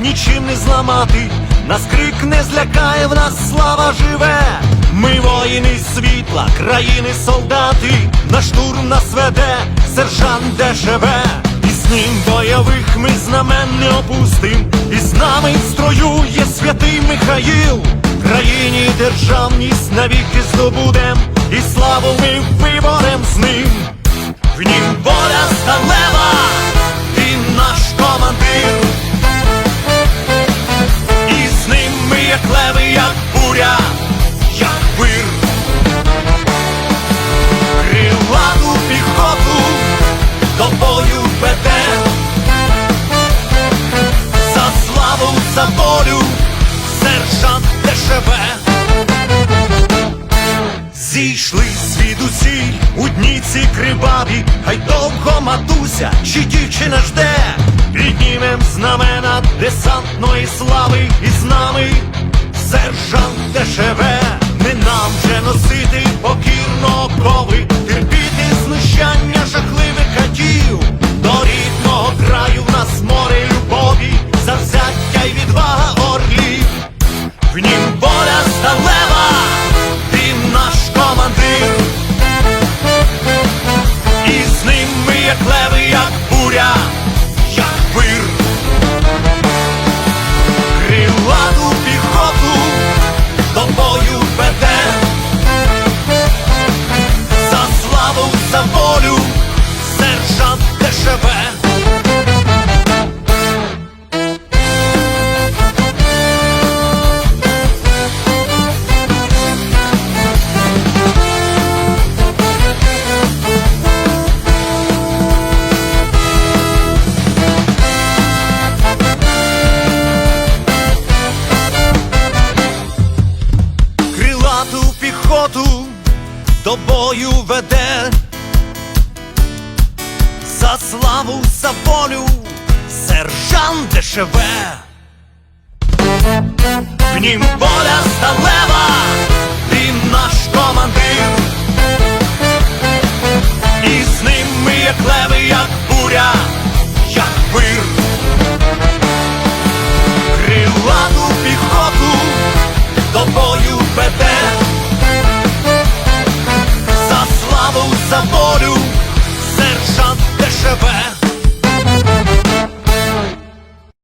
нічим не зламати, нас крик не злякає, в нас слава живе. Ми воїни світла, країни солдати, на штурм нас веде сержант ДШВ. І з ним бойових ми знамен не опустим, і з нами в строю є святий Михаїл. Країні державність навіки здобудем, і славу ми виборем з ним. В нім воля сталева, звідусіль у дні ці криваві, хай довго матуся, чи дівчина жде, піднімем знамена десантної слави, і з нами сержант ДШВ. За волю, сержант ДШВ. крилату піхоту до бою веде. славу за волю, сержант ДШВ в. Нім боля сталева, він наш командир, і з ним ми як леви, як буря, як пир, крилату піхоту до бою веде, за славу, за волю, сержант дешеве.